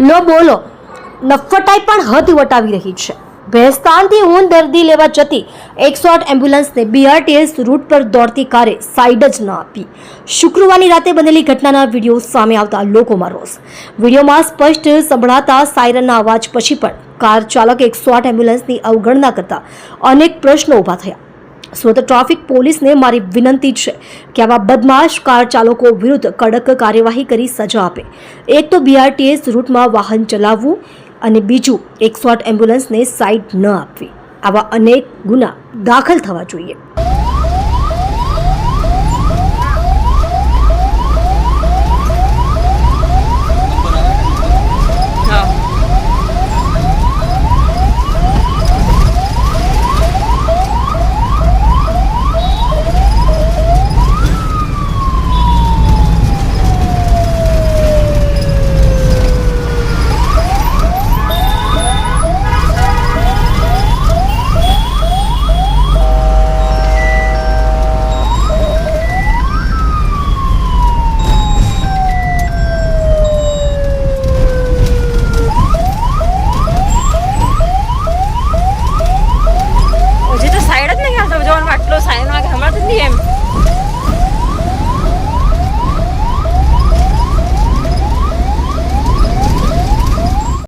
લો બોલો. નફટાઈ પણ હદ વટાવી રહી છે. ભેસ્તાનથી ઊન દર્દી લેવા જતી એકસો આઠ એમ્બ્યુલન્સને બીઆરટીએસ રૂટ પર દોડતી કારે સાઈડ જ ન આપી. શુક્રવારની રાતે બનેલી ઘટનાના વીડિયો સામે આવતા લોકોમાં રોષ. વિડીયોમાં સ્પષ્ટ સંભળાતા સાયરનના અવાજ પછી પણ કાર ચાલક એકસો આઠ એમ્બ્યુલન્સની અવગણના કરતા અનેક પ્રશ્નો ઊભા થયા. સુરત ટ્રાફિક પોલીસને મારી વિનંતી છે કે આવા બદમાશ કાર ચાલકો વિરુદ્ધ કડક કાર્યવાહી કરી સજા આપે. એક તો બીઆરટીએસ રૂટમાં વાહન ચલાવવું અને બીજું એકસો આઠ એમ્બ્યુલન્સને સાઇડ ન આપવી. આવા અનેક ગુના દાખલ થવા જોઈએ.